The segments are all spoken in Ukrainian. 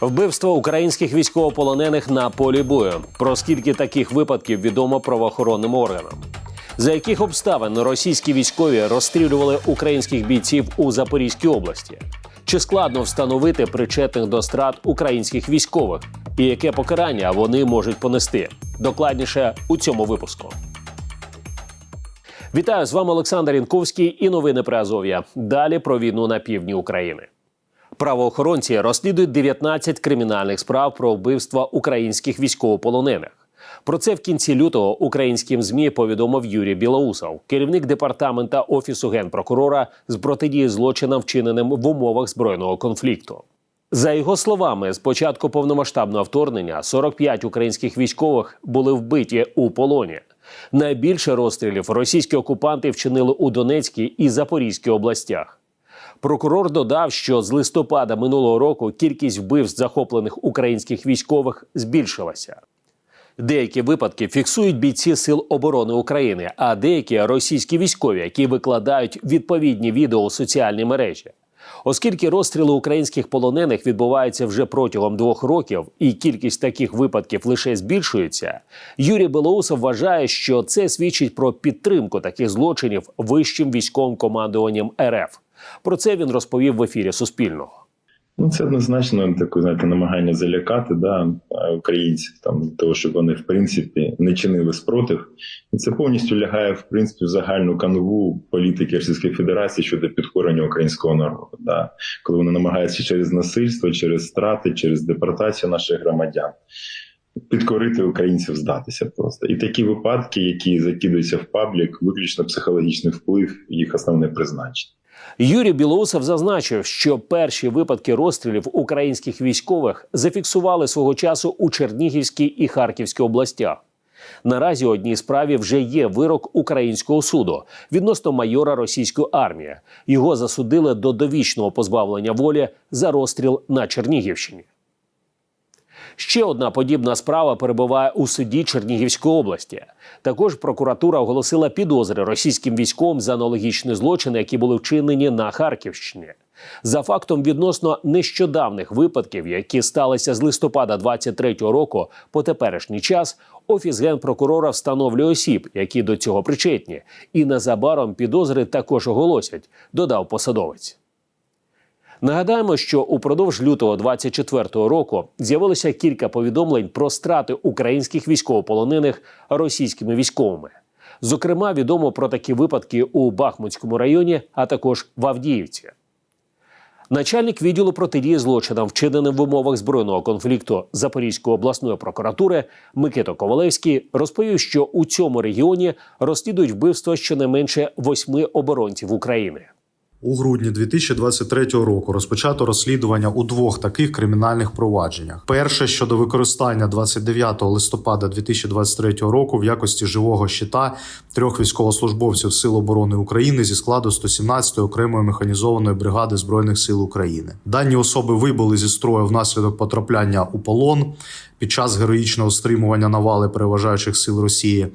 Вбивство українських військовополонених на полі бою. Про скільки таких випадків відомо правоохоронним органам. За яких обставин російські військові розстрілювали українських бійців у Запорізькій області? Чи складно встановити причетних до страт українських військових? І яке покарання вони можуть понести? Докладніше у цьому випуску. Вітаю з вами Олександр Інковський і новини про Азов'я. Далі про війну на півдні України. Правоохоронці розслідують 19 кримінальних справ про вбивства українських військовополонених. Про це в кінці лютого українським змі повідомив Юрій Білоусов, керівник департамента офісу генпрокурора з протидії злочинам, вчиненим в умовах збройного конфлікту. За його словами, з початку повномасштабного вторгнення 45 українських військових були вбиті у полоні. Найбільше розстрілів російські окупанти вчинили у Донецькій і Запорізькій областях. Прокурор додав, що з листопада минулого року кількість вбивств захоплених українських військових збільшилася. Деякі випадки фіксують бійці Сил оборони України, а деякі російські військові, які викладають відповідні відео у соціальні мережі. Оскільки розстріли українських полонених відбуваються вже протягом двох років, і кількість таких випадків лише збільшується, Юрій Белоусов вважає, що це свідчить про підтримку таких злочинів вищим військовим командуванням РФ. Про це він розповів в ефірі Суспільного. Ну, це однозначно таке знаєте, намагання залякати да, українців, там того, щоб вони в принципі не чинили спротив, і це повністю лягає в принципі в загальну канву політики Російської Федерації щодо підкорення українського народу. Да. Коли вони намагаються через насильство, через страти, через депортацію наших громадян. Підкорити українців здатися просто і такі випадки, які закидуються в паблік, виключно психологічний вплив, їх основне призначення. Юрій Білоусов зазначив, що перші випадки розстрілів українських військових зафіксували свого часу у Чернігівській і Харківській областях. Наразі одній справі вже є вирок українського суду відносно майора російської армії. Його засудили до довічного позбавлення волі за розстріл на Чернігівщині. Ще одна подібна справа перебуває у суді Чернігівської області. Також прокуратура оголосила підозри російським військовим за аналогічні злочини, які були вчинені на Харківщині. За фактом відносно нещодавних випадків, які сталися з листопада 23-го року по теперішній час, офіс генпрокурора встановлює осіб, які до цього причетні, і незабаром підозри також оголосять, додав посадовець. Нагадаємо, що упродовж лютого 24-го року з'явилося кілька повідомлень про страти українських військовополонених російськими військовими. Зокрема, відомо про такі випадки у Бахмутському районі, а також в Авдіївці. Начальник відділу протидії злочинам, вчиненим в умовах збройного конфлікту Запорізької обласної прокуратури Микито Ковалевський розповів, що у цьому регіоні розслідують вбивство щонайменше восьми оборонців України. У грудні 2023 року розпочато розслідування у двох таких кримінальних провадженнях. Перше щодо використання 29 листопада 2023 року в якості живого щита трьох військовослужбовців Сил оборони України зі складу 117-ї окремої механізованої бригади збройних сил України. Дані особи вибули зі строю внаслідок потрапляння у полон під час героїчного стримування навали переважаючих сил Росії.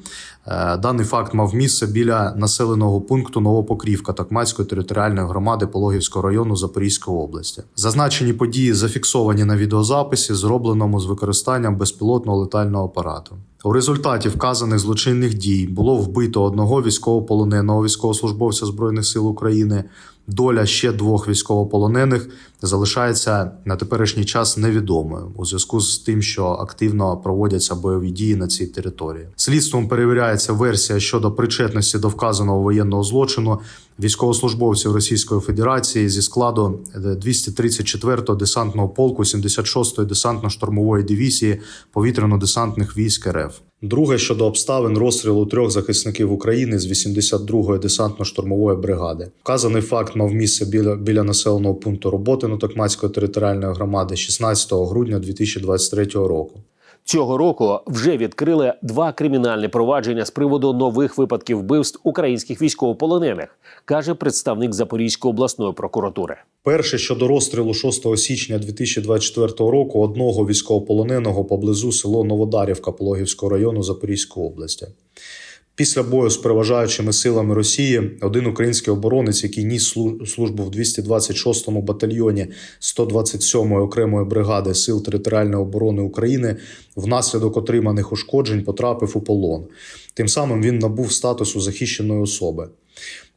Е, Даний факт мав місце біля населеного пункту Новопокрівка Токмацької територіальної громади Пологівського району Запорізької області. Зазначені події зафіксовані на відеозаписі, зробленому з використанням безпілотного летального апарату. У результаті вказаних злочинних дій було вбито одного військовополоненого військовослужбовця збройних сил України. Доля ще двох військовополонених залишається на теперішній час невідомою у зв'язку з тим, що активно проводяться бойові дії на цій території. Слідством перевіряється версія щодо причетності до вказаного воєнного злочину військовослужбовців Російської Федерації зі складу 234-го десантного полку 76-ї десантно-штурмової дивізії повітряно-десантних військ РФ. Друге щодо обставин розстрілу трьох захисників України з 82-ї десантно-штурмової бригади. Вказаний факт мав місце біля, біля населеного пункту роботи Токмацької територіальної громади 16 грудня 2023 року. Цього року вже відкрили два кримінальні провадження з приводу нових випадків вбивств українських військовополонених, каже представник Запорізької обласної прокуратури. Перше щодо розстрілу 6 січня 2024 року одного військовополоненого поблизу село Новодарівка Пологівського району Запорізької області. Після бою з переважаючими силами Росії один український оборонець, який ніс службу в 226-му батальйоні 127-ї окремої бригади Сил територіальної оборони України, внаслідок отриманих ушкоджень потрапив у полон. Тим самим він набув статусу захищеної особи.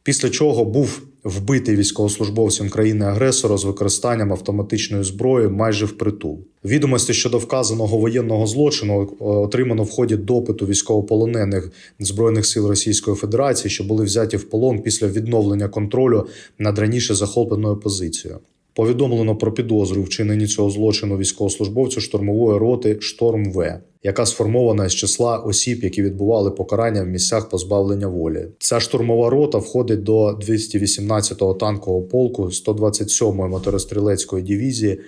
Після чого був вбитий військовослужбовцем країни-агресора з використанням автоматичної зброї майже впритул. Відомості щодо вказаного воєнного злочину е, отримано в ході допиту військовополонених збройних сил Російської Федерації, що були взяті в полон після відновлення контролю над раніше захопленою позицією. Повідомлено про підозру у вчиненні цього злочину військовослужбовцю штурмової роти Шторм В, яка сформована з числа осіб, які відбували покарання в місцях позбавлення волі. Ця штурмова рота входить до 218-го танкового полку 127-ї моторострілецької дивізії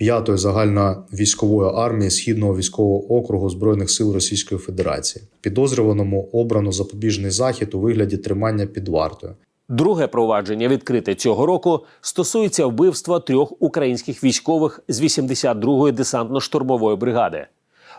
5-ї загальновійськової армії Східного військового округу збройних сил Російської Федерації. Підозрюваному обрано запобіжний захід у вигляді тримання під вартою. Друге провадження, відкрите цього року, стосується вбивства трьох українських військових з 82-ї десантно-штурмової бригади.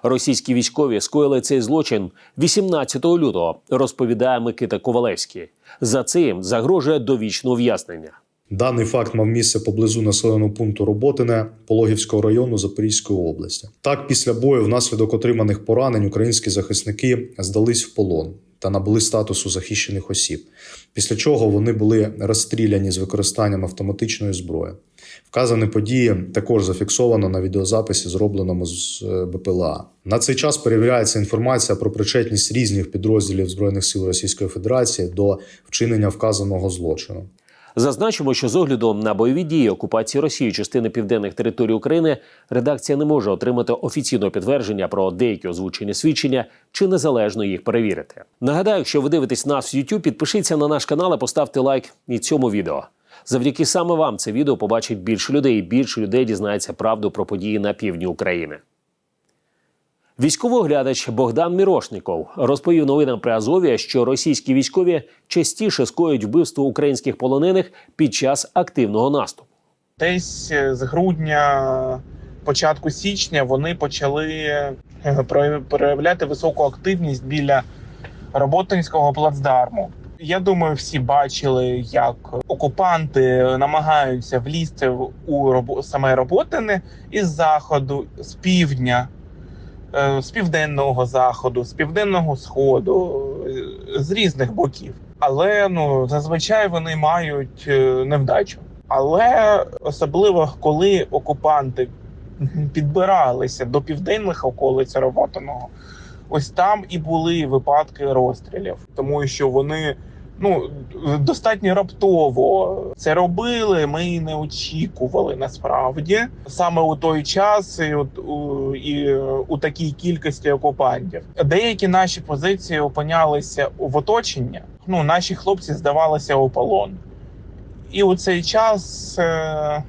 Російські військові скоїли цей злочин 18 лютого, розповідає Микита Ковалевський. За це їм загрожує довічне ув'язнення. Даний факт мав місце поблизу населеного пункту Роботине Пологівського району Запорізької області. Так, після бою, внаслідок отриманих поранень, українські захисники здались в полон та набули статусу захищених осіб. Після чого вони були розстріляні з використанням автоматичної зброї. Вказані події також зафіксовано на відеозаписі, зробленому з е, БПЛА. На цей час перевіряється інформація про причетність різних підрозділів збройних сил Російської Федерації до вчинення вказаного злочину. Зазначимо, що з огляду на бойові дії окупації Росії частини південних територій України редакція не може отримати офіційного підтвердження про деякі озвучені свідчення чи незалежно їх перевірити. Нагадаю, якщо ви дивитесь нас в YouTube, підпишіться на наш канал і поставте лайк і цьому відео. Завдяки саме вам це відео побачить більше людей, і більше людей дізнається правду про події на півдні України. Військовий оглядач Богдан Мірошніков розповів новинам при Азові, що російські військові частіше скоюють вбивство українських полонених під час активного наступу. Десь е, з грудня, початку січня вони почали е, проявляти високу активність біля Роботинського плацдарму. Я думаю, всі бачили, як окупанти намагаються влізти у саме Роботине із заходу, з півдня, з південного заходу, з південного сходу, е, з різних боків. Але ну зазвичай вони мають е, невдачу. Але особливо коли окупанти підбиралися до південних околиць Роботиного, ось там і були випадки розстрілів, тому що вони ну достатньо раптово це робили. Ми і не очікували насправді саме у той час, і от у, і у такій кількості окупантів. Деякі наші позиції опинялися в оточенні. Ну наші хлопці здавалися у полон. І у цей час, е,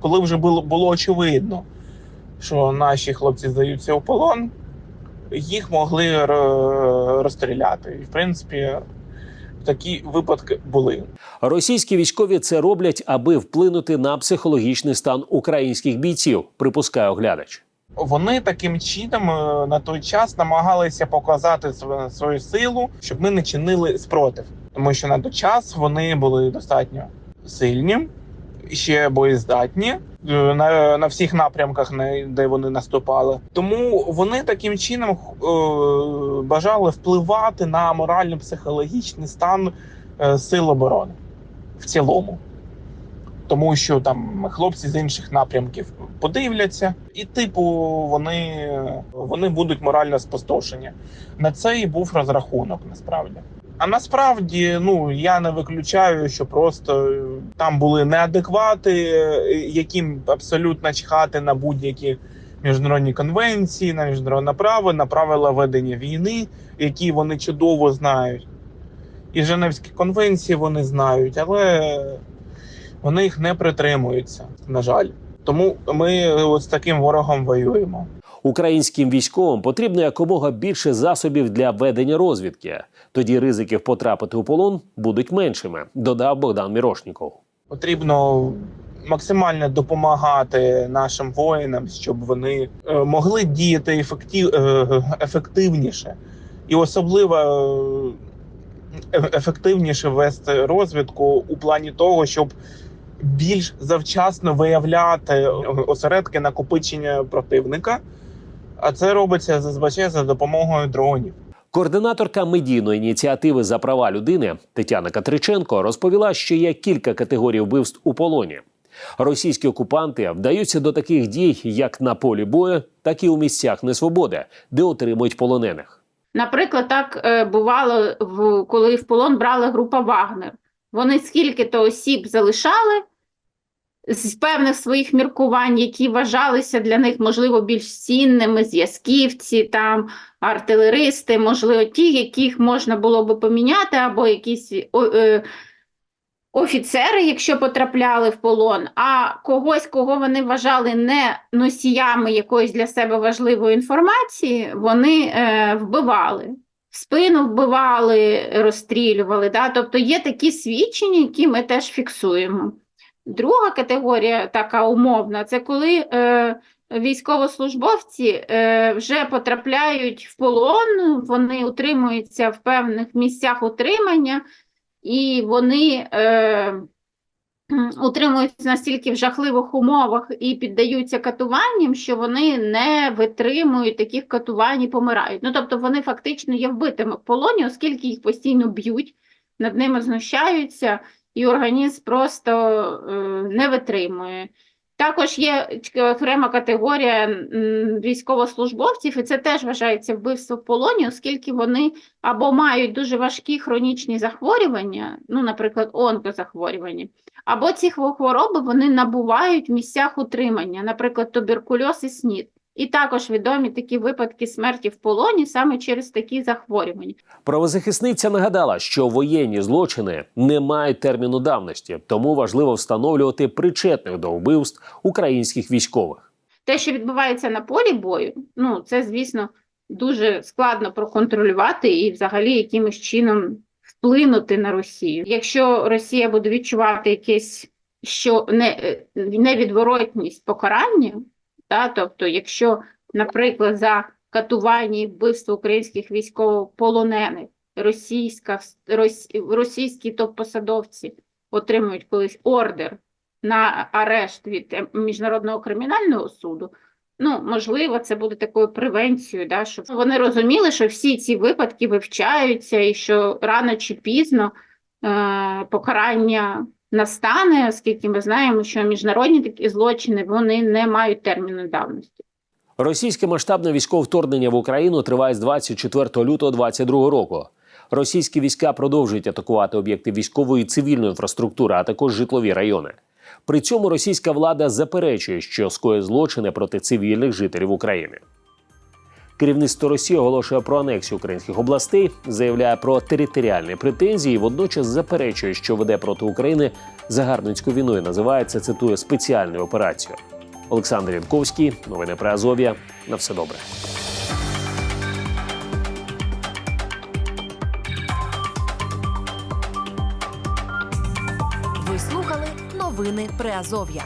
коли вже було, було очевидно, що наші хлопці здаються у полон, їх могли розстріляти. І в принципі, такі випадки були. Російські військові це роблять, аби вплинути на психологічний стан українських бійців, припускає оглядач. Вони таким чином е, на той час намагалися показати свою силу, щоб ми не чинили спротив, тому що на той час вони були достатньо сильні, ще боєздатні е, на, на всіх напрямках, на- де вони наступали. Тому вони таким чином е, бажали впливати на морально-психологічний стан е, сил оборони в цілому. Тому що там хлопці з інших напрямків подивляться, і типу вони, вони будуть морально спустошені. На це і був розрахунок насправді. А насправді, ну я не виключаю, що просто е, там були неадеквати, е, яким абсолютно чхати на будь-які міжнародні конвенції, на міжнародне право, на правила ведення війни, які вони чудово знають. І Женевські конвенції вони знають, але вони їх не притримуються, на жаль. Тому ми з таким ворогом воюємо. Українським військовим потрібно якомога більше засобів для ведення розвідки. Тоді ризиків потрапити у полон будуть меншими, додав Богдан Мірошніков. Потрібно максимально допомагати нашим воїнам, щоб вони е, могли діяти ефектив, е, ефективніше. І особливо е, ефективніше вести розвідку у плані того, щоб більш завчасно виявляти осередки накопичення противника. А це робиться зазвичай за допомогою дронів. Координаторка медійної ініціативи за права людини Тетяна Катриченко розповіла, що є кілька категорій вбивств у полоні. Російські окупанти вдаються до таких дій як на полі бою, так і у місцях несвободи, де отримують полонених. Наприклад, так е, бувало, коли в полон брала група Вагнер. Вони скільки-то осіб залишали з певних своїх міркувань, які вважалися для них, можливо, більш цінними, зв'язківці, там, артилеристи, можливо, ті, яких можна було би поміняти, або якісь е, офіцери, якщо потрапляли в полон, а когось, кого вони вважали не носіями якоїсь для себе важливої інформації, вони е, вбивали. В спину вбивали, розстрілювали. Да? Тобто є такі свідчення, які ми теж фіксуємо. Друга категорія, така умовна, це коли е, військовослужбовці е, вже потрапляють в полон, вони утримуються в певних місцях утримання, і вони е, утримуються настільки в жахливих умовах і піддаються катуванням, що вони не витримують таких катувань і помирають. Ну тобто вони фактично є вбитими в полоні, оскільки їх постійно б'ють, над ними знущаються, і організм просто е, не витримує. Також є окрема категорія військовослужбовців, і це теж вважається вбивство в полоні, оскільки вони або мають дуже важкі хронічні захворювання, ну, наприклад, онкозахворювання, або ці хвороби вони набувають в місцях утримання, наприклад, туберкульоз і СНІД. І також відомі такі випадки смерті в полоні саме через такі захворювання. Правозахисниця нагадала, що воєнні злочини не мають терміну давності, тому важливо встановлювати причетних до вбивств українських військових. Те, що відбувається на полі бою, ну це, звісно, дуже складно проконтролювати і взагалі якимось чином вплинути на Росію. Якщо Росія буде відчувати якесь що не, е, невідворотність покарання, та, тобто, якщо, наприклад, за катування і вбивство українських військовополонених російська, рос, російські топ-посадовці отримують колись ордер на арешт від міжнародного кримінального суду. Ну, можливо, це буде такою превенцією, да, щоб вони розуміли, що всі ці випадки вивчаються, і що рано чи пізно е, покарання настане, оскільки ми знаємо, що міжнародні такі злочини вони не мають терміну давності. Російське масштабне військове вторгнення в Україну триває з 24 лютого 2022 року. Російські війська продовжують атакувати об'єкти військової і цивільної інфраструктури, а також житлові райони. При цьому російська влада заперечує, що скоє злочини проти цивільних жителів України. Керівництво Росії оголошує про анексію українських областей, заявляє про територіальні претензії, водночас заперечує, що веде проти України загарбницьку війну і називає це цитує спеціальною операцією. Олександр Янковський, новини про Азов'я. На все добре. Ви слухали новини Приазов'я.